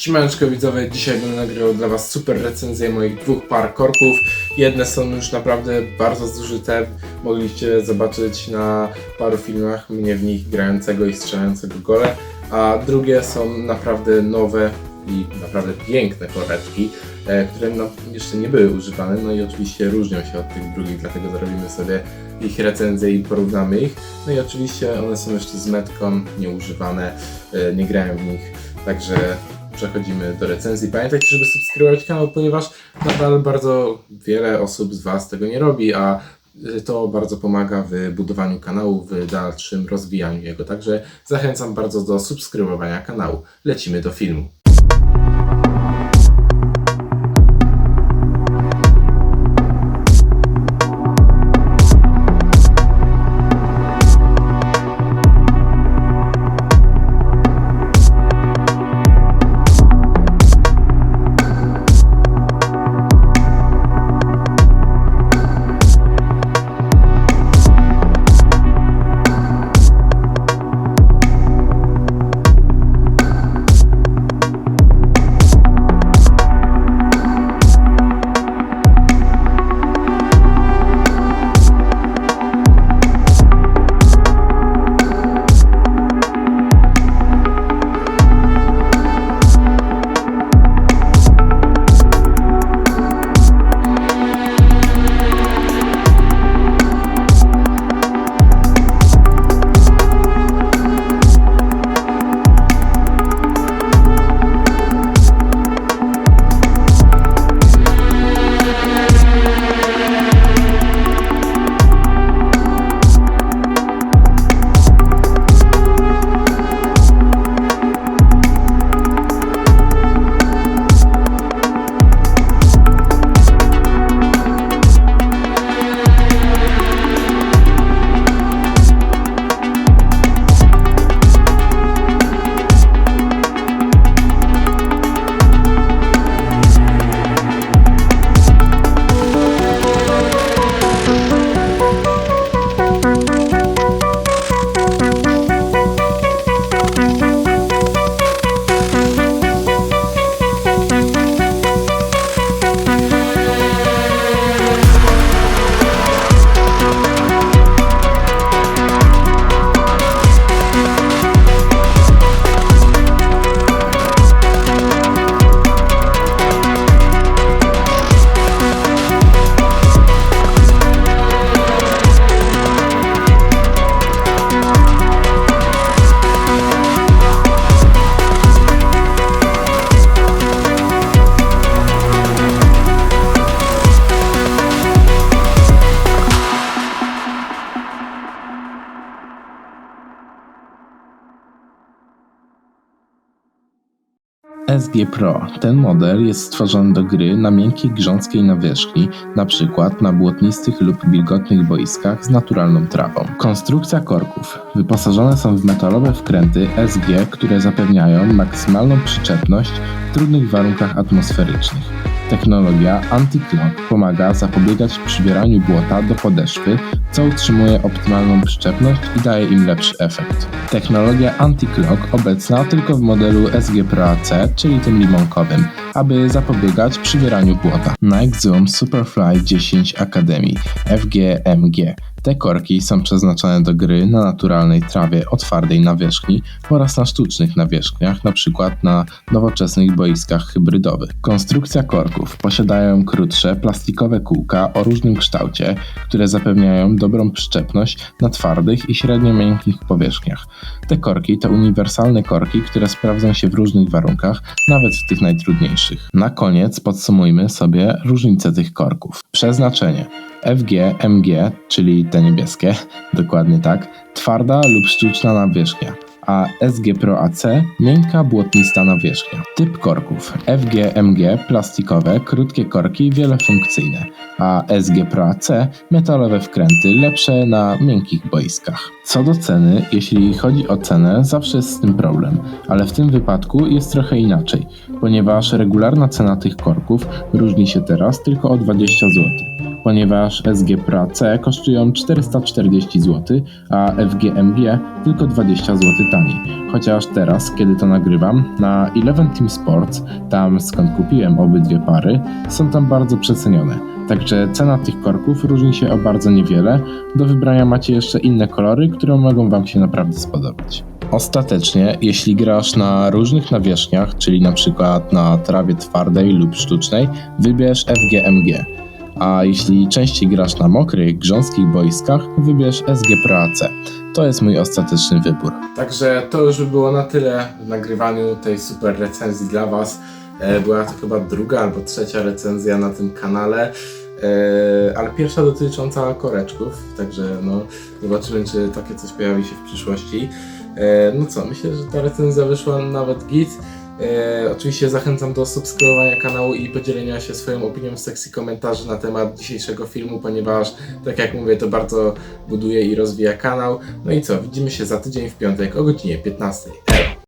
Siemaneczko widzowie, dzisiaj będę nagrywał dla was super recenzję moich dwóch par korków. Jedne są już naprawdę bardzo zużyte, mogliście zobaczyć na paru filmach mnie w nich grającego i strzelającego gole, a drugie są naprawdę nowe i naprawdę piękne koreczki, e, które no, jeszcze nie były używane, no i oczywiście różnią się od tych drugich, dlatego zrobimy sobie ich recenzję i porównamy ich. No i oczywiście one są jeszcze z metką, nieużywane, e, nie grałem w nich, także przechodzimy do recenzji. Pamiętajcie, żeby subskrybować kanał, ponieważ nadal bardzo wiele osób z Was tego nie robi, a y, to bardzo pomaga w budowaniu kanału, w dalszym rozwijaniu jego. Także zachęcam bardzo do subskrybowania kanału. Lecimy do filmu. SG Pro. Ten model jest stworzony do gry na miękkiej grząskiej nawierzchni, np. na błotnistych lub wilgotnych boiskach z naturalną trawą. Konstrukcja korków. Wyposażone są w metalowe wkręty SG, które zapewniają maksymalną przyczepność w trudnych warunkach atmosferycznych. Technologia Anti-Clog pomaga zapobiegać przybieraniu błota do podeszwy, co utrzymuje optymalną przyczepność i daje im lepszy efekt. Technologia Anti-Clog obecna tylko w modelu SG Pro AC, czyli tym limonkowym, aby zapobiegać przybieraniu błota. Nike Zoom Superfly 10 Academy FGMG te korki są przeznaczone do gry na naturalnej trawie o twardej nawierzchni oraz na sztucznych nawierzchniach, np. na nowoczesnych boiskach hybrydowych. Konstrukcja korków posiadają krótsze plastikowe kółka o różnym kształcie, które zapewniają dobrą przyczepność na twardych i średnio miękkich powierzchniach. Te korki to uniwersalne korki, które sprawdzą się w różnych warunkach, nawet w tych najtrudniejszych. Na koniec podsumujmy sobie różnice tych korków. Przeznaczenie. FG, MG, czyli te niebieskie, dokładnie tak, twarda lub sztuczna nawierzchnia, a SG Pro AC miękka, błotnista nawierzchnia. Typ korków FG, MG plastikowe, krótkie korki wielofunkcyjne, a SG Pro AC metalowe wkręty lepsze na miękkich boiskach. Co do ceny, jeśli chodzi o cenę, zawsze jest z tym problem, ale w tym wypadku jest trochę inaczej, ponieważ regularna cena tych korków różni się teraz tylko o 20 zł ponieważ SG Pro C kosztują 440 zł, a FGMG tylko 20 zł taniej. Chociaż teraz, kiedy to nagrywam, na Eleven Team Sports, tam skąd kupiłem obydwie pary, są tam bardzo przecenione. Także cena tych korków różni się o bardzo niewiele. Do wybrania macie jeszcze inne kolory, które mogą Wam się naprawdę spodobać. Ostatecznie, jeśli grasz na różnych nawierzchniach, czyli na przykład na trawie twardej lub sztucznej, wybierz FGMG. A jeśli częściej grasz na mokrych, grząskich boiskach, wybierz SG Pro AC. To jest mój ostateczny wybór. Także to już by było na tyle w nagrywaniu tej super recenzji dla Was. E, Była to chyba druga albo trzecia recenzja na tym kanale, e, ale pierwsza dotycząca koreczków, także no zobaczymy, czy takie coś pojawi się w przyszłości. E, No co, myślę, że ta recenzja wyszła nawet git. E, oczywiście zachęcam do subskrybowania kanału i podzielenia się swoją opinią w sekcji komentarzy na temat dzisiejszego filmu, ponieważ, tak jak mówię, to bardzo buduje i rozwija kanał. No i co, widzimy się za tydzień w piątek o godzinie 15. Elo!